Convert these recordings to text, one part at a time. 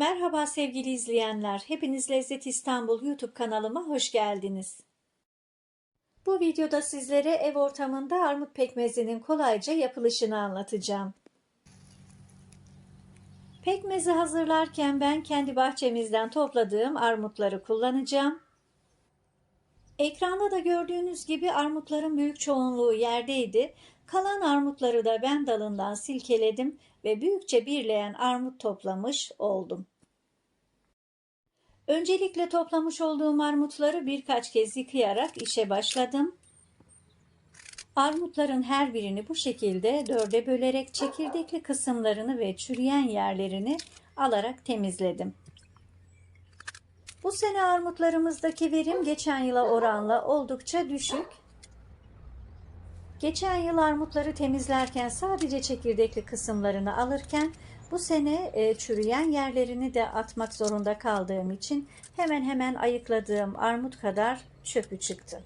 Merhaba sevgili izleyenler. Hepiniz Lezzet İstanbul YouTube kanalıma hoş geldiniz. Bu videoda sizlere ev ortamında armut pekmezinin kolayca yapılışını anlatacağım. Pekmezi hazırlarken ben kendi bahçemizden topladığım armutları kullanacağım. Ekranda da gördüğünüz gibi armutların büyük çoğunluğu yerdeydi. Kalan armutları da ben dalından silkeledim ve büyükçe birleyen armut toplamış oldum. Öncelikle toplamış olduğum armutları birkaç kez yıkayarak işe başladım. Armutların her birini bu şekilde dörde bölerek çekirdekli kısımlarını ve çürüyen yerlerini alarak temizledim. Bu sene armutlarımızdaki verim geçen yıla oranla oldukça düşük. Geçen yıl armutları temizlerken sadece çekirdekli kısımlarını alırken bu sene e, çürüyen yerlerini de atmak zorunda kaldığım için hemen hemen ayıkladığım armut kadar çöpü çıktı.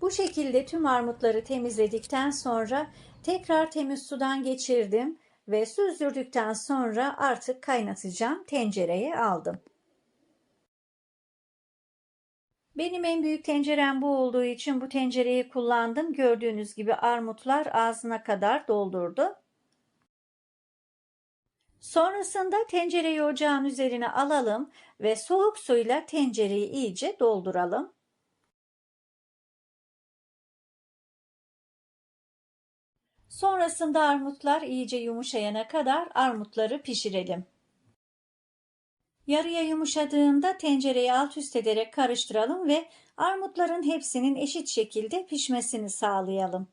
Bu şekilde tüm armutları temizledikten sonra tekrar temiz sudan geçirdim ve süzdürdükten sonra artık kaynatacağım tencereye aldım. Benim en büyük tencerem bu olduğu için bu tencereyi kullandım. Gördüğünüz gibi armutlar ağzına kadar doldurdu. Sonrasında tencereyi ocağın üzerine alalım ve soğuk suyla tencereyi iyice dolduralım. Sonrasında armutlar iyice yumuşayana kadar armutları pişirelim. Yarıya yumuşadığında tencereyi alt üst ederek karıştıralım ve armutların hepsinin eşit şekilde pişmesini sağlayalım.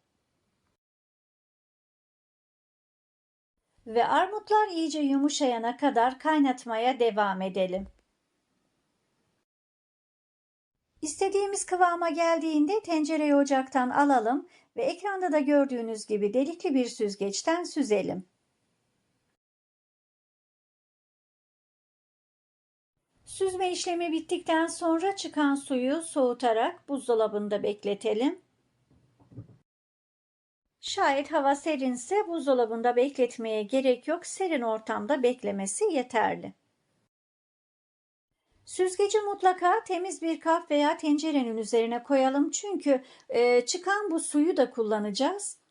Ve armutlar iyice yumuşayana kadar kaynatmaya devam edelim. İstediğimiz kıvama geldiğinde tencereyi ocaktan alalım ve ekranda da gördüğünüz gibi delikli bir süzgeçten süzelim. Süzme işlemi bittikten sonra çıkan suyu soğutarak buzdolabında bekletelim. Şayet hava serinse buzdolabında bekletmeye gerek yok. Serin ortamda beklemesi yeterli. Süzgeci mutlaka temiz bir kap veya tencerenin üzerine koyalım çünkü e, çıkan bu suyu da kullanacağız.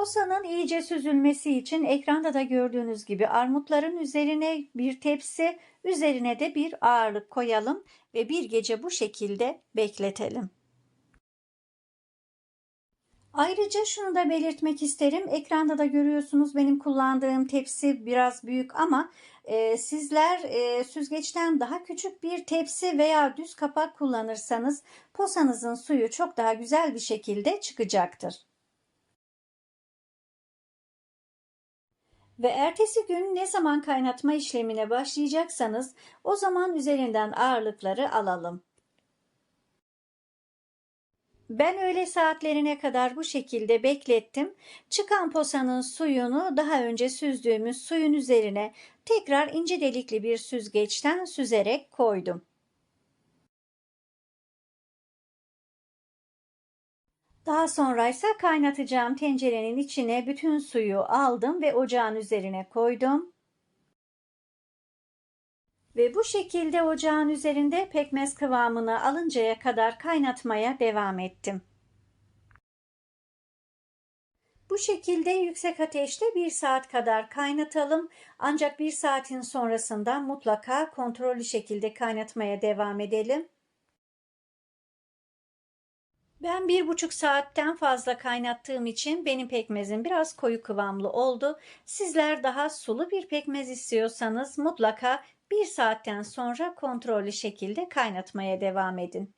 Posanın iyice süzülmesi için ekranda da gördüğünüz gibi armutların üzerine bir tepsi, üzerine de bir ağırlık koyalım ve bir gece bu şekilde bekletelim. Ayrıca şunu da belirtmek isterim. Ekranda da görüyorsunuz benim kullandığım tepsi biraz büyük ama e, sizler e, süzgeçten daha küçük bir tepsi veya düz kapak kullanırsanız posanızın suyu çok daha güzel bir şekilde çıkacaktır. Ve ertesi gün ne zaman kaynatma işlemine başlayacaksanız o zaman üzerinden ağırlıkları alalım. Ben öğle saatlerine kadar bu şekilde beklettim. Çıkan posanın suyunu daha önce süzdüğümüz suyun üzerine tekrar ince delikli bir süzgeçten süzerek koydum. Daha sonra ise kaynatacağım tencerenin içine bütün suyu aldım ve ocağın üzerine koydum. Ve bu şekilde ocağın üzerinde pekmez kıvamını alıncaya kadar kaynatmaya devam ettim. Bu şekilde yüksek ateşte bir saat kadar kaynatalım. Ancak bir saatin sonrasında mutlaka kontrollü şekilde kaynatmaya devam edelim. Ben bir buçuk saatten fazla kaynattığım için benim pekmezim biraz koyu kıvamlı oldu. Sizler daha sulu bir pekmez istiyorsanız mutlaka bir saatten sonra kontrollü şekilde kaynatmaya devam edin.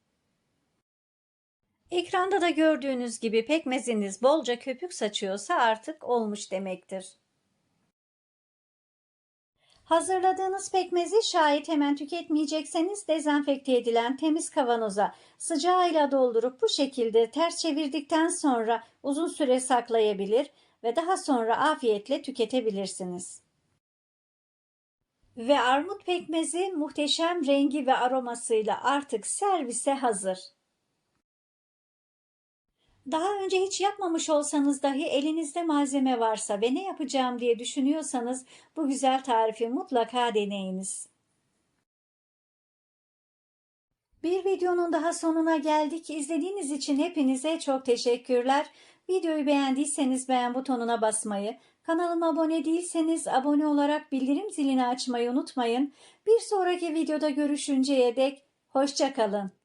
Ekranda da gördüğünüz gibi pekmeziniz bolca köpük saçıyorsa artık olmuş demektir. Hazırladığınız pekmezi şayet hemen tüketmeyecekseniz dezenfekte edilen temiz kavanoza sıcağıyla doldurup bu şekilde ters çevirdikten sonra uzun süre saklayabilir ve daha sonra afiyetle tüketebilirsiniz. Ve armut pekmezi muhteşem rengi ve aromasıyla artık servise hazır. Daha önce hiç yapmamış olsanız dahi elinizde malzeme varsa ve ne yapacağım diye düşünüyorsanız bu güzel tarifi mutlaka deneyiniz. Bir videonun daha sonuna geldik. İzlediğiniz için hepinize çok teşekkürler. Videoyu beğendiyseniz beğen butonuna basmayı, kanalıma abone değilseniz abone olarak bildirim zilini açmayı unutmayın. Bir sonraki videoda görüşünceye dek hoşça kalın.